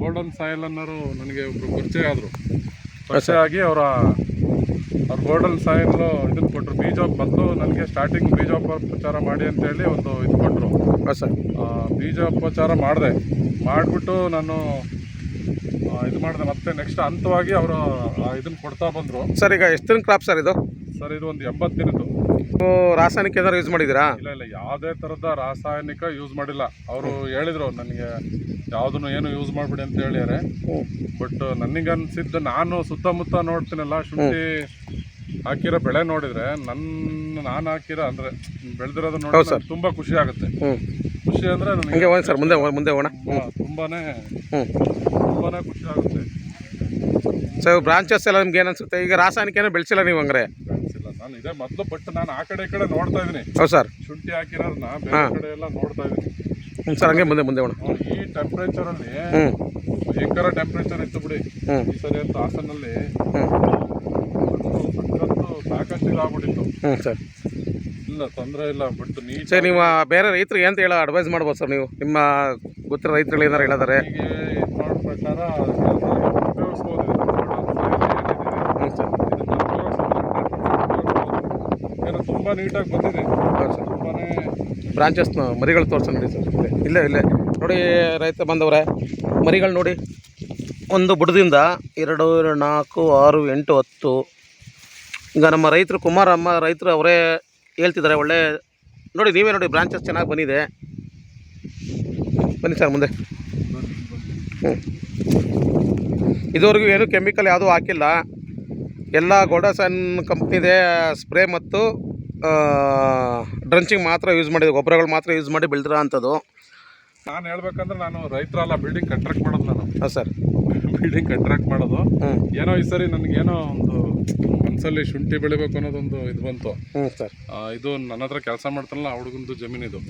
Golden soil ಅನ್ನೋರು ನನಗೆ ಒಬ್ಬರು ಪರಿಚಯ ಆದರು. ಪರಿಚಯ ಆಗಿ ಅವರ ಅವ್ರು ಗೋಲ್ಡನ್ ಸಾಯಿಲ್ ಇದನ್ನು ಕೊಟ್ಟರು ಬೀಜ ಬಂದು ನನಗೆ ಸ್ಟಾರ್ಟಿಂಗ್ ಬೀಜೋಪಚಾರ ಮಾಡಿ ಅಂತೇಳಿ ಒಂದು ಇದು ಕೊಟ್ಟರು ಸರ್. ಬೀಜೋಪಚಾರ ಮಾಡಿದೆ. ಮಾಡಿಬಿಟ್ಟು ನಾನು ಇದು ಮಾಡಿದೆ. ಮತ್ತೆ ನೆಕ್ಸ್ಟ್ ಹಂತವಾಗಿ ಅವರು ಇದನ್ನು ಕೊಡ್ತಾ ಬಂದರು. ಸರ್ ಈಗ ಎಷ್ಟು ದಿನ ಕ್ರಾಪ್ ಸರ್ ಇದು? ಸರ್ ಇದು ಒಂದು ಎಂಬತ್ತು ದಿನದ್ದು. ರಾಸಾಯನಿಕ ಏನಾದ್ರು ಯೂಸ್ ಮಾಡಿದ್ದೀರಾ? ಇಲ್ಲ ಇಲ್ಲ. ಯಾವುದೇ ಥರದ ರಾಸಾಯನಿಕ ಯೂಸ್ ಮಾಡಿಲ್ಲ. ಅವರು ಹೇಳಿದರು ನನಗೆ ಯಾವುದನ್ನು ಏನು ಯೂಸ್ ಮಾಡ್ಬಿಡಿ ಅಂತ ಹೇಳ್ಯಾರೆ. ಬಟ್ ನನಗೆ ಅನ್ಸಿದ್ದು ನಾನು ಸುತ್ತಮುತ್ತ ನೋಡ್ತೀನಲ್ಲ ಶುಂಠಿ ಹಾಕಿರೋ ಬೆಳೆ ನೋಡಿದ್ರೆ ನನ್ನ ನಾನು ಹಾಕಿರ ಅಂದರೆ ಬೆಳೆದಿರೋದು ನೋಡಿದ್ರೆ ತುಂಬಾ ಖುಷಿ ಆಗುತ್ತೆ. ಖುಷಿ ಅಂದರೆ ನನಗೆ ಸರ್ ಮುಂದೆ ಮುಂದೆ ಹೋಗೋಣ. ತುಂಬ ತುಂಬಾನೇ ತುಂಬಾನೇ ಖುಷಿ ಆಗುತ್ತೆ. ಸರ್ ಬ್ರಾಂಚಸ್ ಎಲ್ಲ ನಿಮ್ಗೆ ಏನು ಅನ್ಸುತ್ತೆ? ಈಗ ರಾಸಾಯನಿಕ ಏನೋ ಬೆಳೆಸಿಲ್ಲ ನೀವು ಹಂಗಾರೆ? ನಾನು ಇದೇ ಮೊದಲು ಬಟ್ ನಾನು ಆ ಕಡೆ ಈ ಕಡೆ ನೋಡ್ತಾ ಇದ್ದೀನಿ. ಹೌದು ಸರ್. ಶುಂಠಿ ಹಾಕಿರೋದನ್ನ ಬೇರೆ ಕಡೆ ಎಲ್ಲ ನೋಡ್ತಾ ಇದ್ದೀನಿ. ಸರ್ ಹಂಗೆ ಮುಂದೆ ಮುಂದೆ ಮೇಡಮ್ ಈ ಟೆಂಪ್ರೇಚರಲ್ಲಿ ಹ್ಞೂ ಭಯಂಕರ ಟೆಂಪ್ರೇಚರ್ ಇತ್ತು ಬಿಡಿ. ಹ್ಞೂ ಈ ಸರಿ ಅಂತ ಹಾಸನಲ್ಲಿ ಸಾಕಷ್ಟು ಇದಾಗ್ಬಿಟ್ಟಿತ್ತು. ಹ್ಞೂ ಸರ್. ಇಲ್ಲ ತೊಂದರೆ ಇಲ್ಲ ಬಟ್ ನೀಟ್ ಸರ್ ನೀವು ಬೇರೆ ರೈತರಿಗೆ ಅಂತ ಹೇಳೋ ಅಡ್ವೈಸ್ ಮಾಡ್ಬೋದು ಸರ್ ನೀವು? ನಿಮ್ಮ ಗೊತ್ತಿರೋ ರೈತರುಗಳು ಏನಾರು ಹೇಳಿದಾರೆ? ಹೀಗೆ ಇದು ಮಾಡೋ ಪ್ರಕಾರ ಉಪಯೋಗಿಸ್ಬೋದು. ಹ್ಞೂ ಸರ್ ಏನೋ ತುಂಬ ನೀಟಾಗಿ ಬಂದಿದೆ. ತುಂಬಾನೇ ಬ್ರಾಂಚಸ್ನ ಮರಿಗಳು ತೋರ್ಸ ನೋಡಿ ಸರ್. ಇಲ್ಲೇ ಇಲ್ಲೇ. ನೋಡಿ ರೈತ ಬಂದವ್ರೆ, ಮರಿಗಳು ನೋಡಿ. ಒಂದು ಬುಡದಿಂದ ಎರಡು, ನಾಲ್ಕು, ಆರು, ಎಂಟು, ಹತ್ತು. ಈಗ ನಮ್ಮ ರೈತರು ಕುಮಾರ್ ಅಮ್ಮ ರೈತರು ಅವರೇ ಹೇಳ್ತಿದ್ದಾರೆ, ಒಳ್ಳೆ ನೋಡಿ, ನೀವೇ ನೋಡಿ ಬ್ರಾಂಚಸ್ ಚೆನ್ನಾಗಿ ಬಂದಿದೆ. ಬನ್ನಿ ಸರ್ ಮುಂದೆ. ಹ್ಞೂ ಇದುವರೆಗೂ ಏನು ಕೆಮಿಕಲ್ ಯಾವುದೂ ಹಾಕಿಲ್ಲ. ಎಲ್ಲ ಗೋಡಸನ್ ಕಂಪ್ನಿದೆ ಸ್ಪ್ರೇ ಮತ್ತು ಡ್ರಂಚಿಂಗ್ ಮಾತ್ರ ಯೂಸ್ ಮಾಡಿದೆ ಗೊಬ್ಬರಗಳು ಮಾತ್ರ ಯೂಸ್ ಮಾಡಿ ಬೆಳೆದಿರೋ ಅಂಥದ್ದು. ನಾನು ಹೇಳ್ಬೇಕಂದ್ರೆ ನಾನು ರೈತರಲ್ಲ ಬಿಲ್ಡಿಂಗ್ ಕಾಂಟ್ರಾಕ್ಟ್ ಮಾಡೋದು ನಾನು. ಹಾಂ ಸರ್. ಬಿಲ್ಡಿಂಗ್ ಕಾಂಟ್ರಾಕ್ಟ್ ಮಾಡೋದು. ಏನೋ ಈ ಸರಿ ನನಗೇನೋ ಒಂದು ಮನಸ್ಸಲ್ಲಿ ಶುಂಠಿ ಬೆಳಿಬೇಕು ಅನ್ನೋದೊಂದು ಇದು ಬಂತು. ಸರ್. ಇದು ನನ್ನ ಹತ್ರ ಕೆಲಸ ಮಾಡ್ತಾನಲ್ಲ ಆ ಹುಡುಗಂದು ಜಮೀನಿದು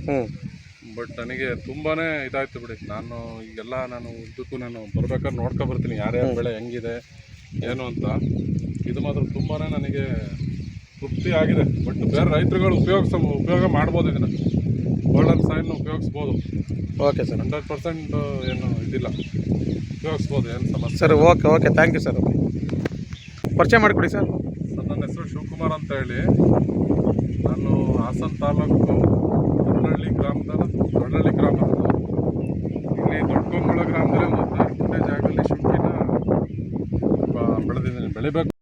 ಬಟ್ ನನಗೆ ತುಂಬಾನೇ ಇದಾಯ್ತು ಬಿಡಿ. ನಾನು ಈಗೆಲ್ಲ ನಾನು ಉದ್ದಕ್ಕೂ ನಾನು ಬರ್ಬೇಕಾದ್ರೆ ನೋಡ್ಕೊ ಬರ್ತೀನಿ ಯಾರ್ಯಾರ ಬೆಳೆ ಹೆಂಗಿದೆ ಏನು ಅಂತ. ಇದು ಮಾತ್ರ ತುಂಬಾನೇ ನನಗೆ ತೃಪ್ತಿ ಆಗಿದೆ. ಬಟ್ ಬೇರೆ ರೈತರುಗಳು ಉಪಯೋಗಿಸ ಉಪಯೋಗ ಮಾಡ್ಬೋದು ಇದನ್ನು. ಗೋಲ್ಡನ್ ಸೈನ್ ಉಪಯೋಗಿಸ್ಬೋದು. ಓಕೆ ಸರ್ ಹಂಡ್ರೆಡ್ ಪರ್ಸೆಂಟ್ ಏನು ಇದಿಲ್ಲ. ಉಪಯೋಗಿಸ್ಬೋದು ಏನು ಸಮಸ್ಯೆ sir okay okay thank you sir ಪರಿಚಯ ಮಾಡಿಕೊಡಿ ಸರ್ ಸರ್ ನನ್ನ ಹೆಸರು ಶಿವಕುಮಾರ್ ಅಂತ ಹೇಳಿ. ನಾನು ಹಾಸನ ತಾಲೂಕು ದೊಡ್ಡಹಳ್ಳಿ ಗ್ರಾಮದ ದೊಡ್ಡಹಳ್ಳಿ ಗ್ರಾಮ ಇಲ್ಲಿ ದೊಡ್ಡಕೊಂಬಳ ಗ್ರಾಮದಲ್ಲಿ ಒಂದು ಹದಿನಾರು ಜಾಗದಲ್ಲಿ ಶುಂಠಿನ ಬೆಳೆದಿದ್ದೀನಿ. ಬೆಳಿಬೇಕು.